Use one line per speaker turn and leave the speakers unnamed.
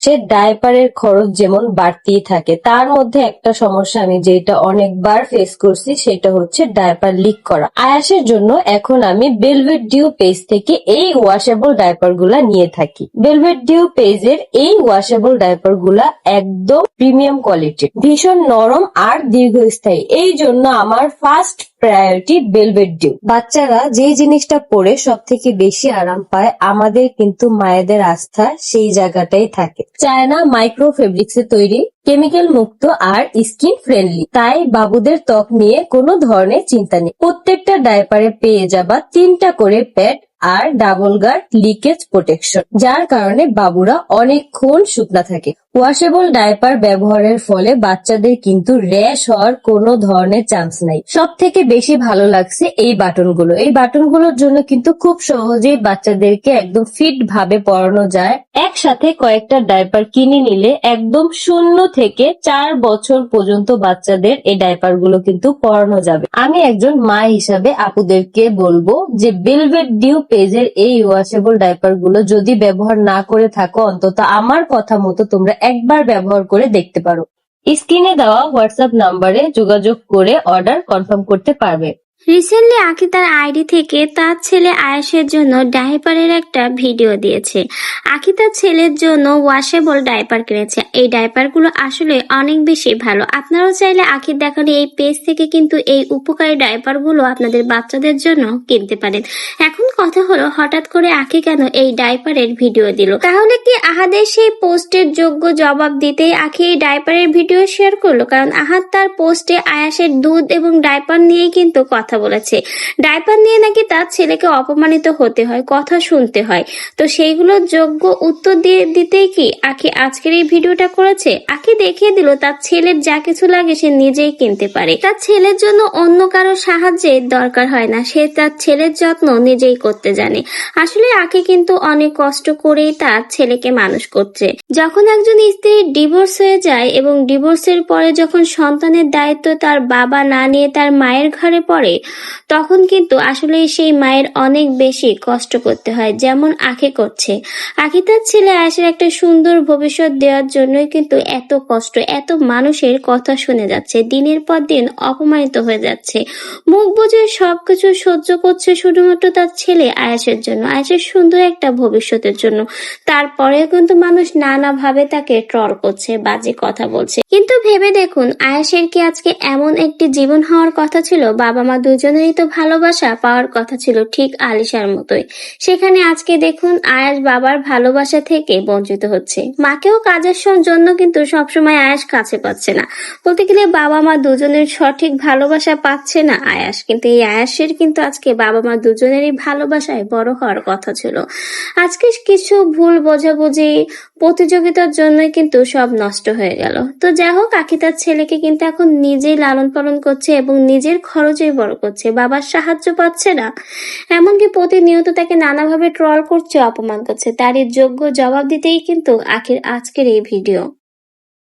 সে ডায়পারের খরচ যেমন বাড়তেই থাকে, তার মধ্যে একটা সমস্যা আমি যেটা অনেকবার ফেস করছি, সেটা হচ্ছে ডায়পার লিক করা। আয়াসের জন্য এখন আমি বেলভেট ডিউ পেজ থেকে এই ওয়াশেবল ডায়পারগুলা নিয়ে থাকি। বেলভেট ডিউ পেজের এই ওয়াশেবল ডায়পারগুলা একদম প্রিমিয়াম কোয়ালিটির ভীষণ নরম আর দীর্ঘস্থায়ী। এই জন্য আমার ফার্স্ট প্রায়োরিটি বেলভেট ডিউ বাচ্চারা যে জিনিসটা পরে সব থেকে বেশি আরাম পায়, আমাদের কিন্তু মায়েদের আস্থা সেই জায়গাটাই থাকে। চায়না মাইক্রো ফেব্রিক্স তৈরি কেমিক্যাল মুক্ত আর স্কিন ফ্রেন্ডলি তাই বাবুদের ত্বক নিয়ে কোনো ধরনের চিন্তা নেই। প্রত্যেকটা ডায়পারে পেয়ে যাবা তিনটা করে প্যাড আর ডাবল গার্ড লিকেজ প্রোটেকশন যার কারণে বাবুরা অনেকক্ষণ শুকনা থাকে। ওয়াশেবল ডায়পার ব্যবহারের ফলে বাচ্চাদের কিন্তু র্যাশ হওয়ার কোনো ধরনের চান্স নাই। সব থেকে বেশি ভালো লাগছে এই বাটনগুলো। এই বাটনগুলোর জন্য কিন্তু খুব সহজেই বাচ্চাদেরকে একদম ফিট ভাবে পরানো যায়। একসাথে কয়েকটা ডায়পার কিনে নিলে একদম শূন্য থেকে চার বছর পর্যন্ত বাচ্চাদের এই ডায়পারগুলো কিন্তু পরানো যাবে। আমি একজন মা হিসাবে আপুদেরকে বলব যে বেলভেট ডিউ পেজের এই ওয়াশেবল ডায়পারগুলো যদি ব্যবহার না করে থাকো, অন্তত আমার কথা মতো তোমরা একবার ব্যবহার করে দেখতে পারো। স্ক্রিনে দেওয়া হোয়াটসঅ্যাপ নাম্বারে যোগাযোগ করে অর্ডার কনফার্ম করতে পারবে।
রিসেন্টলি আকি তার আইডি থেকে তার ছেলে আয়েশের জন্য ডাইপারের একটা ভিডিও দিয়েছে। আকি তার ছেলের জন্য ওয়াশেবল ডাইপার কিনেছে। এই ডাইপারগুলো আসলে অনেক বেশি ভালো। আপনারাও চাইলে আখির দেখানো এই পেজ থেকে কিন্তু এই উপকারী ডাইপারগুলো আপনাদের বাচ্চাদের জন্য কিনতে পারেন। এখন কথা হলো, হঠাৎ করে আকি কেন এই ডাইপারের ভিডিও দিল? তাহলে কি আহাদের সেই পোস্টের যোগ্য জবাব দিতেই আখি এই ডাইপারের ভিডিও শেয়ার করল? কারণ আহাদ তার পোস্টে আয়াসের দুধ এবং ডাইপার নিয়েই কিন্তু কথা বলেছে। ডাইপার নিয়ে নাকি তার ছেলেকে অপমানিত হতে হয়, কথা শুনতে হয়। তো সেইগুলোর যোগ্য উত্তর দিয়ে দিতেই কি আখি আজকের এই ভিডিওটা করেছে? আখি দেখিয়ে দিল, তার ছেলের যা কিছু লাগে সে নিজেই কিনতে পারে। তার ছেলের জন্য অন্য কারও সাহায্যের দরকার হয় না। সে তার ছেলের যত্ন নিজেই করতে জানে। আসলে আখি কিন্তু অনেক কষ্ট করেই তার ছেলেকে মানুষ করছে। যখন একজন স্ত্রীর ডিভোর্স হয়ে যায় এবং ডিভোর্সের পরে যখন সন্তানের দায়িত্ব তার বাবা না নিয়ে তার মায়ের ঘরে পড়ে, তখন কিন্তু আসলে সেই মায়ের অনেক বেশি কষ্ট করতে হয়, যেমন আখে করছে। আখি তার ছেলে আয়েশের একটা সুন্দর ভবিষ্যৎ দেওয়ার জন্যই কিন্তু এত কষ্ট, এত মানুষের কথা শুনে যাচ্ছে, দিনের পর দিন অপমানিত হয়ে যাচ্ছে। মুখ বুঝে সবকিছু সহ্য করছে শুধুমাত্র তার ছেলে। আয়াসের জন্য, আয়াসের সুন্দর একটা ভবিষ্যতের জন্য। তারপরেও কিন্তু মানুষ নানাভাবে তাকে ট্রল করছে, বাজে কথা বলছে। কিন্তু ভেবে দেখুন, আয়াসের কি আজকে এমন একটি জীবন হওয়ার কথা ছিল? বাবা মা দুজনেরই তো ভালোবাসা পাওয়ার কথা ছিল ঠিক আলিশার মতোই। সেখানে আজকে দেখুন, আয়াস বাবার ভালোবাসা থেকে বঞ্চিত হচ্ছে। মাকেও কাজের জন্য কিন্তু সবসময় আয়াস কাছে পাচ্ছে না। বলতে গেলে বাবা মা দুজনের সঠিক ভালোবাসা পাচ্ছে না আয়াস। কিন্তু এই আয়াসের কিন্তু আজকে বাবা মা দুজনেরই ভালোবাসায় বড় হওয়ার কথা ছিল। আজকে কিছু ভুল বোঝাবুঝি প্রতিযোগিতার জন্যই কিন্তু সব নষ্ট হয়ে গেল। তো যাই হোক, আকি তার ছেলেকে কিন্তু এখন নিজেই লালন পালন করছে এবং নিজের খরচেই বড় করছে। বাবার সাহায্য পাচ্ছে না। এমনকি প্রতিনিয়ত তাকে নানাভাবে ট্রল করছে, অপমান করছে। তারই যোগ্য জবাব দিতেই কিন্তু আখির আজকের এই ভিডিও